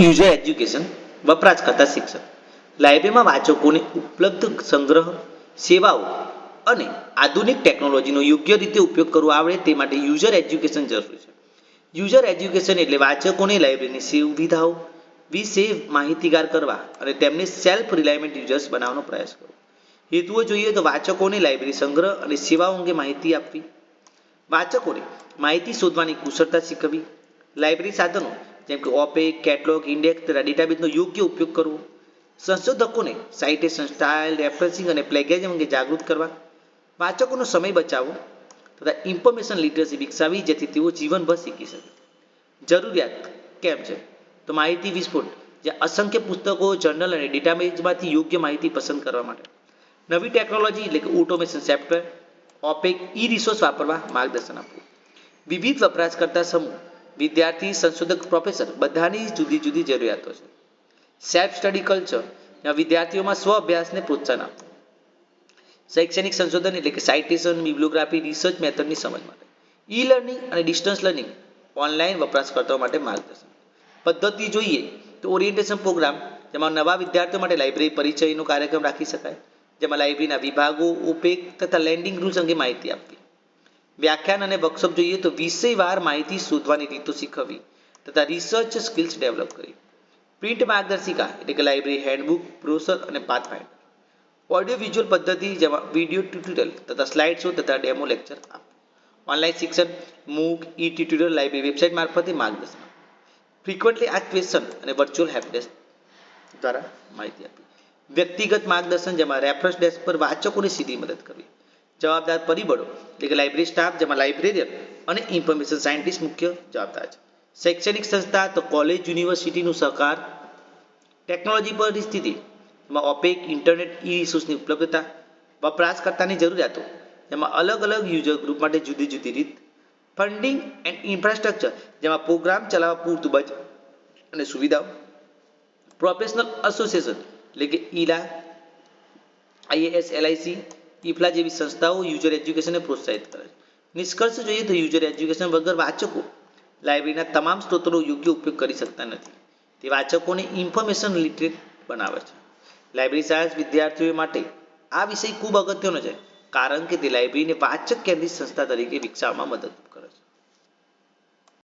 User education વપરાશકર્તા શિક્ષક. લાઇબ્રેરીમાં વાચકોને ઉપલબ્ધ સંગ્રહ, સેવાઓ અને આધુનિક ટેકનોલોજીનો યોગ્ય રીતે ઉપયોગ કરવો આવડે તે માટે યુઝર એજ્યુકેશન જરૂરી છે. યુઝર એજ્યુકેશન એટલે વાચકોને લાઇબ્રેરીની સુવિધાઓ વિશે માહિતીગાર કરવા અને તેમને સેલ્ફ રિલાયમેન્ટ યુઝર્સ બનાવવાનો પ્રયાસ કરવો. હેતુઓ જોઈએ તો વાચકોને લાઇબ્રેરી સંગ્રહ અને સેવાઓ અંગે માહિતી આપવી. વાચકોને માહિતી શોધવાની કુશળતા શીખવી. લાઇબ્રેરી સાધનો જેમ કે ઓપેક કેટલોગ, ઇન્ડેક્સ તથા ડેટાબેઝનો યોગ્ય ઉપયોગ કરવો. સંશોધકોને સાઇટેશન સ્ટાઇલ રેફરન્સિંગ અને પ્લેગેજમ અંગે જાગૃત કરવા. વાચકોનો સમય બચાવવો તથા ઇન્ફોર્મેશન લિટરસી વિકસાવી જેથી તેઓ જીવનભર શીખી શકે. જરૂરિયાત કેમ છે? તો માહિતી વિસ્ફોટ જે અસંખ્ય પુસ્તકો, જર્નલ અને ડેટાબેઝમાંથી યોગ્ય માહિતી પસંદ કરવા માટે. નવી ટેકનોલોજી એટલે કે automation software, OPAC E resource વાપરવા માર્ગદર્શન આપવું. વિવિધ વપરાશકર્તા સમૂહ વિદ્યાર્થી, સંશોધક પ્રોફેસર બધાની જુદી જુદી જરૂરિયાતો છે. સેલ્ફ સ્ટડી કલ્ચર વિદ્યાર્થીઓમાં સ્વ અભ્યાસને પ્રોત્સાહન આપવું. શૈક્ષણિક સંશોધન એટલે કે સાઇટેશન બિબ્લોગ્રાફી રિસર્ચ મેથડની સમજ માટે. ઈ લર્નિંગ અને ડિસ્ટન્સ લર્નિંગ ઓનલાઈન વપરાશકર્તાઓ માટે માર્ગદર્શન. પદ્ધતિ જોઈએ તો ઓરિએન્ટેશન પ્રોગ્રામ જેમાં નવા વિદ્યાર્થીઓ માટે લાઇબ્રેરી પરિચયનો કાર્યક્રમ રાખી શકાય, જેમાં લાઇબ્રેરીના વિભાગો ઉપેક તથા લેન્ડિંગ રૂલ્સ અંગે માહિતી આપવી. વ્યાખ્યાન અને વર્કશોપ જોઈએ તો વિષયવાર માહિતી શોધવાની રીતો શીખવવી તથા રિસર્ચ સ્કિલ્સ ડેવલપ કરવી. પ્રિન્ટ માર્ગદર્શિકા એટલે કે લાઇબ્રેરી હેન્ડબુક બ્રોશર અને પાથફાઇન્ડર ઓડિયો વિઝ્યુઅલ પદ્ધતિ જેમાં વીડિયો ટ્યુટોરિયલ તથા સ્લાઇડ શો તથા ડેમો લેક્ચર આપ. ઓનલાઈન શિક્ષણ મૂક ઈ ટ્યુટોરિયલ લાઇબ્રેરી વેબસાઇટ મારફતે માર્ગદર્શન. ફ્રિકવન્ટલી આ ક્વેશ્ચન અને વર્ચ્યુઅલ હેલ્પડેસ્ક દ્વારા માહિતી આપી વ્યક્તિગત માર્ગદર્શન જેમાં રેફરન્સ ડેસ્ક પર વાચકોની સીધી મદદ કરવી. જવાબદાર પરિબળો, એટલે કે લાઇબ્રેરી સ્ટાફ જેમાં લાઇબ્રેરિયન અને ઇન્ફોર્મેશન સાયન્ટિસ્ટ મુખ્ય જવાબદાર છે. શૈક્ષણિક સંસ્થા તો કોલેજ યુનિવર્સિટીનું સહકાર ટેકનોલોજી પરિસ્થિતિ એમાં ઓપેક ઇન્ટરનેટ ઈ રિસોર્સની ઉપલબ્ધતા, વપરાશકર્તાની જરૂરિયાતો જેમાં અલગ અલગ યુઝર ગ્રુપ માટે જુદી જુદી રીત ફંડિંગ એન્ડ ઇન્ફ્રાસ્ટ્રક્ચર જેમાં પ્રોગ્રામ ચલાવવા પૂરતું બજેટ અને સુવિધાઓ પ્રોફેશનલ એસોસિએશન એટલે કે ઈલા આઈએએસ એલઆઈસી ઇફલા જેવી સંસ્થાઓ યુઝર એજ્યુકેશનને પ્રોત્સાહિત કરે છે. નિષ્કર્ષ જોઈએ તો યુઝર એજ્યુકેશન વગર વાચકો લાઇબ્રેરીના તમામ સ્ત્રોતોનો યોગ્ય ઉપયોગ કરી શકતા નથી. તે વાચકોને ઇન્ફોર્મેશન લિટરેટ બનાવે છે. લાઇબ્રેરી સાયન્સ વિદ્યાર્થીઓ માટે આ વિષય ખૂબ અગત્યનો છે, કારણ કે તે લાઇબ્રેરીને વાચક કેન્દ્રિત સંસ્થા તરીકે વિકસાવવામાં મદદ કરે છે.